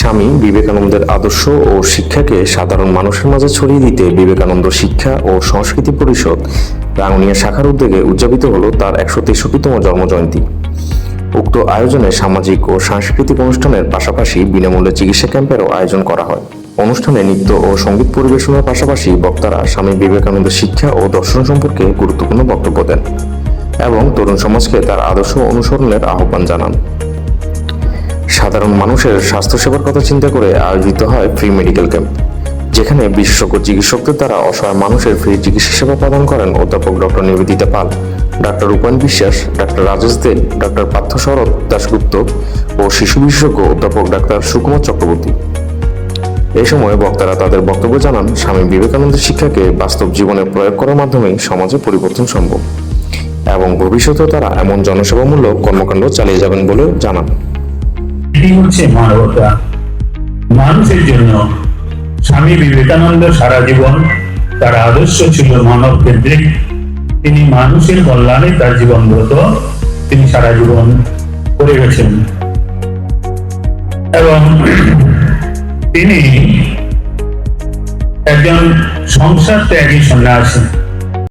স্বামী বিবেকানন্দের আদর্শ ও শিক্ষাকে সাধারণ মানুষের মাঝে ছড়িয়ে দিতে বিবেকানন্দ শিক্ষা ও সংস্কৃতি পরিষদ রাঙ্গুনিয়া শাখার উদ্যোগে উদযাপিত হল তার একশো তেষট্টিতম জন্মজয়ন্তী। উক্ত আয়োজনে সামাজিক ও সাংস্কৃতিক অনুষ্ঠানের পাশাপাশি বিনামূল্যে চিকিৎসা ক্যাম্পেরও আয়োজন করা হয়। অনুষ্ঠানে নৃত্য ও সংগীত পরিবেশনার পাশাপাশি বক্তারা স্বামী বিবেকানন্দের শিক্ষা ও দর্শন সম্পর্কে গুরুত্বপূর্ণ বক্তব্য দেন এবং তরুণ সমাজকে তার আদর্শ অনুসরণের আহ্বান জানান। সাধারণ মানুষের স্বাস্থ্যসেবার কথা চিন্তা করে আয়োজিত হয় ফ্রি মেডিকেল ক্যাম্প যেখানে বিশেষজ্ঞ চিকিৎসকদের দ্বারা অসহায় মানুষের ফ্রি চিকিৎসা সেবা প্রদান করেন অধ্যাপক doctor Nivedita Pal, doctor Rupayan Biswas, doctor Rajesh De, doctor Partha Sarat Dasgupta ও শিশু বিশেষজ্ঞ অধ্যাপক ডাক্তার সুকুমার চক্রবর্তী। এই সময় বক্তারা তাদের বক্তব্য জানান, স্বামী বিবেকানন্দের শিক্ষাকে বাস্তব জীবনে প্রয়োগ করার মাধ্যমেই সমাজে পরিবর্তন সম্ভব এবং ভবিষ্যতেও তারা এমন জনসেবামূলক কর্মকাণ্ড চালিয়ে যাবেন বলে জানান। এটি হচ্ছে মানবতা। মানুষের জন্য স্বামী বিবেকানন্দ সারা জীবন তার আদর্শ ছিল মানব কেন্দ্রিক তিনি মানুষের কল্যাণে তার জীবন ব্রত তিনি সারা জীবন করে গেছেন। এবং তিনি একজন সংসার ত্যাগী সন্ন্যাসী।